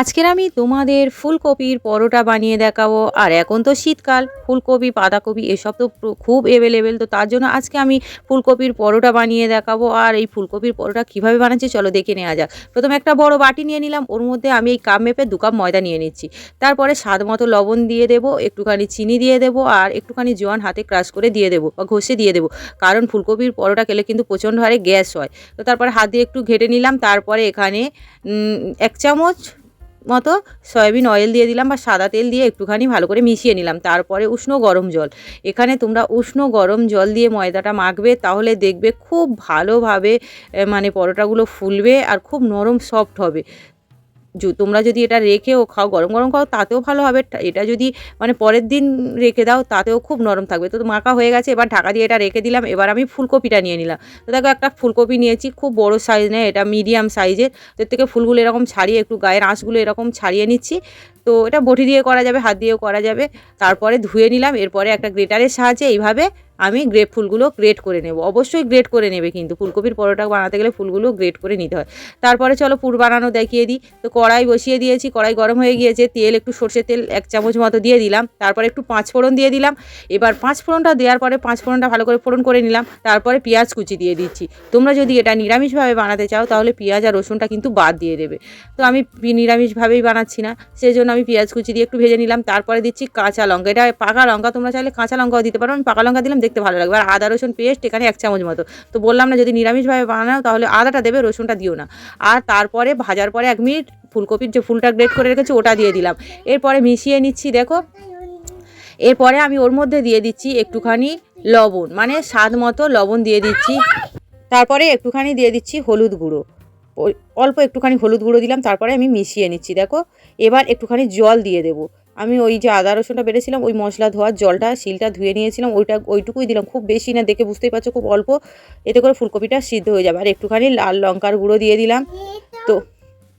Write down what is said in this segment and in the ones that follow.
আজকের আমি তোমাদের ফুলকপির পরোটা বানিয়ে দেখাবো। আর এখন তো শীতকাল, ফুলকপি, বাঁধাকপি, এসব তো খুব অ্যাভেলেবেল তো তার জন্য আজকে আমি ফুলকপির পরোটা বানিয়ে দেখাবো। আর এই ফুলকপির পরোটা কীভাবে বানাচ্ছি চলো দেখে নেওয়া যাক। প্রথমে একটা বড় বাটি নিয়ে নিলাম, ওর মধ্যে আমি এই কাপ মেপে দু কাপ ময়দা নিয়ে নিচ্ছি। তারপরে স্বাদ মতো লবণ দিয়ে দেবো, একটুখানি চিনি দিয়ে দেবো, আর একটুখানি জোয়ান হাতে ক্রাশ করে দিয়ে দেবো বা ঘষে দিয়ে দেবো। কারণ ফুলকপির পরোটা খেলে কিন্তু প্রচণ্ড হারে গ্যাস হয়। তো তারপরে হাত দিয়ে একটু ঘেটে নিলাম, তারপরে এখানে এক চামচ মতো সয়াবিন অয়েল দিয়ে দিলাম বা সাদা তেল দিয়ে একটুখানি ভালো করে মিশিয়ে নিলাম। তারপরে উষ্ণ গরম জল। এখানে তোমরা উষ্ণ গরম জল দিয়ে ময়দাটা মাখবে, তাহলে দেখবে খুব ভালোভাবে মানে পরোটাগুলো ফুলবে আর খুব নরম সফট হবে। তোমরা যদি এটা রেখেও খাও, গরম গরম খাও, তাতেও ভালো হবে। এটা যদি মানে পরের দিন রেখে দাও, তাতেও খুব নরম থাকবে। তো মাখা হয়ে গেছে, এবার ঢাকা দিয়ে এটা রেখে দিলাম, এবার আমি ফুলকপিটা নিয়ে নিলাম। তো দেখো একটা ফুলকপি নিয়েছি, খুব বড় সাইজ নেয়, এটা মিডিয়াম সাইজের তো থেকে ফুলগুলো এরকম ছাড়িয়ে, একটু গায়ের আঁশগুলো এরকম ছাড়িয়ে নিচ্ছি। তো এটা বটি দিয়ে করা যাবে, হাত দিয়েও করা যাবে। তারপরে ধুয়ে নিলাম, এরপরে একটা গ্রেটারের সাহায্যে এইভাবে আমি গ্রেপ ফুলগুলো গ্রেট করে নেব। অবশ্যই গ্রেট করে নেবে কিন্তু। ফুলকপির পরোটা বানাতে গেলে ফুলগুলো গ্রেট করে নিতে হয়। তারপরে চলো পুর বানানো দেখিয়ে দিই। তো কড়াই বসিয়ে দিয়েছি, কড়াই গরম হয়ে গিয়েছে। তেল, একটু সর্ষের তেল এক চামচ মতো দিয়ে দিলাম। তারপরে একটু পাঁচ ফোড়ন দিয়ে দিলাম। এবার পাঁচ ফোড়নটা দেওয়ার পরে পাঁচ ফোড়নটা ভালো করে ফোড়ন করে নিলাম। তারপরে পেঁয়াজ কুচি দিয়ে দিচ্ছি। তোমরা যদি এটা নিরামিষভাবে বানাতে চাও, তাহলে পেঁয়াজ আর রসুনটা কিন্তু বাদ দিয়ে দেবে। তো আমি নিরামিষভাবেই বানাচ্ছি না। সেই জন্য আমি পেঁয়াজ কুচি দিয়ে একটু ভেজে নিলাম। তারপরে দিচ্ছি কাঁচা লঙ্কা। এটা পাকা লঙ্কা, তোমরা চাইলে কাঁচা লঙ্কাও দিতে পারো। আমি পাকা লঙ্কা দিলাম দেখতে ভালো লাগবে। আর আদা, রসুন, পেস্ট এখানে এক চামচ মতো। তো বললাম না যদি নিরামিষভাবে বানাও তাহলে আদাটা দেবে, রসুনটা দিও না। আর তারপরে ভাজার পরে এক মিনিট ফুলকপির যে ফুলটা গ্রেট করে রেখেছি ওটা দিয়ে দিলাম। এরপরে মিশিয়ে নিচ্ছি, দেখো। এরপরে আমি ওর মধ্যে দিয়ে দিচ্ছি একটুখানি লবণ মানে স্বাদ মতো লবণ দিয়ে দিচ্ছি। তারপরে একটুখানি দিয়ে দিচ্ছি হলুদ গুঁড়ো। অল্প একটুখানি হলুদ গুঁড়ো দিলাম, তারপরে আমি মিশিয়ে নিচ্ছি, দেখো। এবার একটুখানি জল দিয়ে দেবো। আমি ওই যে আদা রসুনটা বেড়েছিলাম ওই মশলা ধোয়ার জলটা, শিলটা ধুয়ে নিয়েছিলাম, ওইটা, ওইটুকুই দিলাম। খুব বেশি না, দেখে বুঝতেই পারছ, খুব অল্প। এতে করে ফুলকপিটা সিদ্ধ হয়ে যাবে। আর একটুখানি লাল লঙ্কার গুঁড়ো দিয়ে দিলাম। তো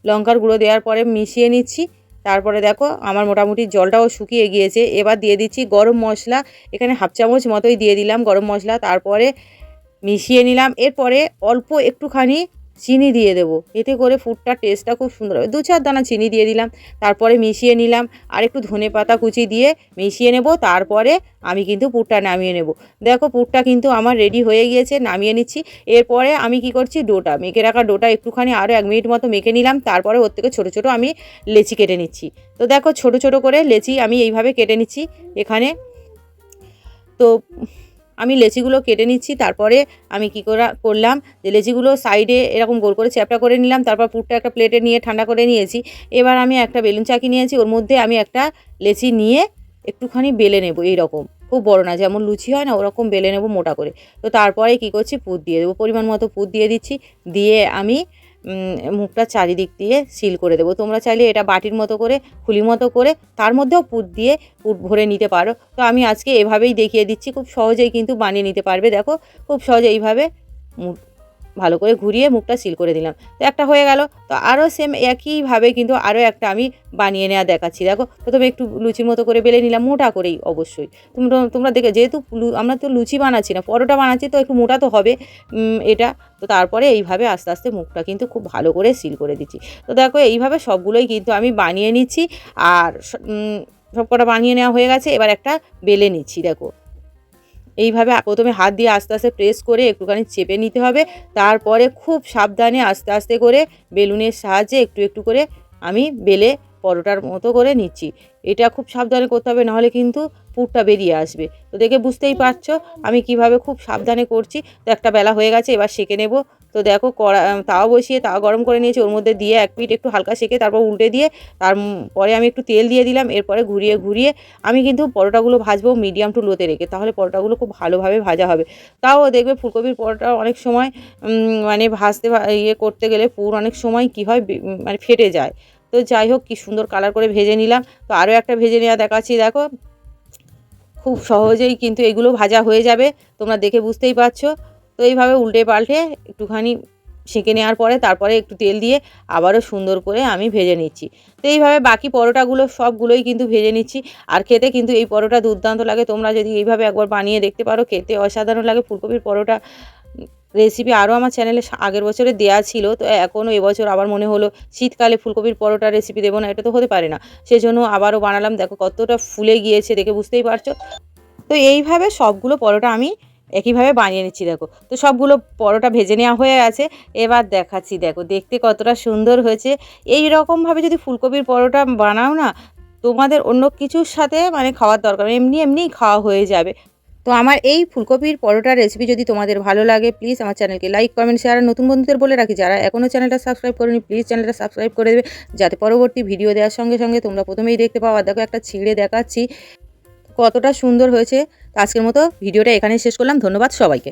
লঙ্কার গুঁড়ো দেওয়ার পরে মিশিয়ে নিচ্ছি। তারপরে দেখো, আমার মোটামুটি জলটাও শুকিয়ে গিয়েছে। এবার দিয়ে দিচ্ছি গরম মশলা। এখানে হাফ চামচ মতোই দিয়ে দিলাম গরম মশলা। তারপরে মিশিয়ে নিলাম। এরপরে অল্প একটুখানি চিনি দিয়ে দেবো। এতে করে ফুডটা টেস্টটা খুব সুন্দর হবে। দু চার দানা চিনি দিয়ে দিলাম, তারপরে মিশিয়ে নিলাম, আর একটু ধনে পাতা কুচি দিয়ে মিশিয়ে নেব, তারপরে আমি কিন্তু পুরটা নামিয়ে নেব। দেখো পুরটা কিন্তু আমার রেডি হয়ে গিয়েছে, নামিয়ে নিচ্ছি। এরপরে আমি কি করছি? ডোটা, মেখে রাখা ডোটা একটুখানি আরও এক মিনিট মতো মেখে নিলাম, তারপরে ওর থেকে ছোটো ছোটো আমি লেচি কেটে নিচ্ছি। তো দেখো ছোট ছোট করে লেচি আমি এইভাবে কেটে নিচ্ছি, এখানে। তো আমি লেচিগুলো কেটে নিচ্ছি, তারপরে আমি কি করা, করলাম, যে লেচিগুলো সাইডে এরকম গোল করে চ্যাপটা করে নিলাম, তারপর পুরটা একটা প্লেটে নিয়ে ঠান্ডা করে নিয়েছি। এবার আমি একটা বেলুন চাকি নিয়েছি ওর মধ্যে আমি একটা লেচি নিয়ে একটুখানি বেলে নেব এই রকম খুব বড় না, যেমন লুচি হয় না, ওরকম বেলে নেব মোটা করে। তো তারপরে কি করছি? পুর দিয়ে দেবো, পরিমাণ মতো পুর দিয়ে দিচ্ছি। দিয়ে আমি মুখটা চারিদিক দিয়ে সিল করে দেবো। তোমরা চাইলে এটা বাটির মতো করে, খুলি মতো করে, তার মধ্যেও পুট দিয়ে পুট ভরে নিতে পারো। তো আমি আজকে এভাবেই দেখিয়ে দিচ্ছি, খুব সহজেই কিন্তু বানিয়ে নিতে পারবে। দেখো, খুব সহজে এইভাবে ভালো করে ঘুরিয়ে মুখটা সিল করে দিলাম। তো একটা হয়ে গেল। তো আরও সেম একইভাবে কিন্তু আরও একটা আমি বানিয়ে নেওয়া দেখাচ্ছি। দেখো প্রথমে একটু লুচির মতো করে বেলে নিলাম মোটা করেই অবশ্যই। তোমরা তোমরা দেখে যেহেতু আমরা তো লুচি বানাচ্ছি না পরোটা বানাচ্ছি তো একটু মোটা তো হবে এটা। তো তারপরে এইভাবে আস্তে আস্তে মুখটা কিন্তু খুব ভালো করে সিল করে দিচ্ছি। তো দেখো এইভাবে সবগুলোই কিন্তু আমি বানিয়ে নিচ্ছি। আর স- উম, সব কটা বানিয়ে নেওয়া হয়ে গেছে। এবার একটা বেলে নিচ্ছি দেখো। এইভাবে প্রথমে হাত দিয়ে আস্তে আস্তে প্রেস করে একটুখানি চেপে নিতে হবে। তারপরে খুব সাবধানে আস্তে আস্তে করে বেলুনের সাহায্যে একটু একটু করে আমি বেলে পরোটার মতো করে নিচ্ছি। এটা খুব সাবধানে করতে হবে, নাহলে কিন্তু পুরটা বেরিয়ে আসবে। তো দেখে বুঝতেই পারছ আমি কীভাবে খুব সাবধানে করছি। তো একটা বেলা হয়ে গেছে, এবার সেঁকে নেব। তো দেখো কড়া তাওয়া বসিয়ে তাওয়া গরম করে নিয়েছি, ওর মধ্যে দিয়ে এক মিনিট একটু হালকা সেঁকে তারপর উল্টে দিয়ে তার উম, পরে আমি একটু তেল দিয়ে দিলাম, এরপরে ঘুরিয়ে ঘুরিয়ে আমি কিন্তু পরোটাগুলো ভাজবো মিডিয়াম টু লোতে রেখে, তাহলে পরোটাগুলো খুব ভালোভাবে ভাজা হবে। তাও দেখবে ফুলকপির পরোটা অনেক সময় মানে ভাজতে ইয়ে করতে গেলে পুর অনেক সময় কি হয় মানে ফেটে যায়। তো যাই হোক, কি সুন্দর কালার করে ভেজে নিলাম। তো আরও একটা ভেজে নেওয়া দেখাচ্ছি, দেখো। খুব সহজেই কিন্তু এগুলো ভাজা হয়ে যাবে, তোমরা দেখে বুঝতেই পারছ। তো এইভাবে উল্টে পাল্টে একটুখানি সেঁকে নেওয়ার পরে তারপরে একটু তেল দিয়ে আবারও সুন্দর করে আমি ভেজে নিচ্ছি। তো এইভাবে বাকি পরোটাগুলো সবগুলোই কিন্তু ভেজে নিচ্ছি। আর খেতে কিন্তু এই পরোটা দুর্দান্ত লাগে। তোমরা যদি এইভাবে একবার বানিয়ে দেখতে পারো, খেতে অসাধারণ লাগে। ফুলকপির পরোটা রেসিপি আরও আমার চ্যানেলে আগের বছরে দেওয়া ছিল। তো এখনও এবছর আবার মনে হলো, শীতকালে ফুলকপির পরোটা রেসিপি দেবো না, এটা তো হতে পারে না। সেজন্য আবারও বানালাম। দেখো কতটা ফুলে গিয়েছে দেখে বুঝতেই পারছ। তো এইভাবে সবগুলো পরোটা আমি একইভাবে বানিয়ে নিচ্ছি, দেখো। তো সবগুলো পরোটা ভেজে নেওয়া হয়ে গেছে। এবার দেখাচ্ছি, দেখো, দেখতে কতটা সুন্দর হয়েছে। এই রকমভাবে যদি ফুলকপির পরোটা বানাও না, তোমাদের অন্য কিছুর সাথে মানে খাওয়ার দরকার, এমনি এমনিই খাওয়া হয়ে যাবে। তো আমার এই ফুলকপির পরোটার রেসিপি যদি তোমাদের ভালো লাগে প্লিজ আমার চ্যানেলকে লাইক কমেন্ট শেয়ার আর নতুন বন্ধুদের বলে রাখি, যারা এখনও চ্যানেলটা সাবস্ক্রাইব করেনি প্লিজ চ্যানেলটা সাবস্ক্রাইব করে দেবে, যাতে পরবর্তী ভিডিও দেওয়ার সঙ্গে সঙ্গে তোমরা প্রথমেই দেখতে পাও। আর দেখো, একটা ছিঁড়ে দেখাচ্ছি, কতটা সুন্দর হয়েছে। আজকের মতো ভিডিওটা এখানেই শেষ করলাম। ধন্যবাদ সবাইকে।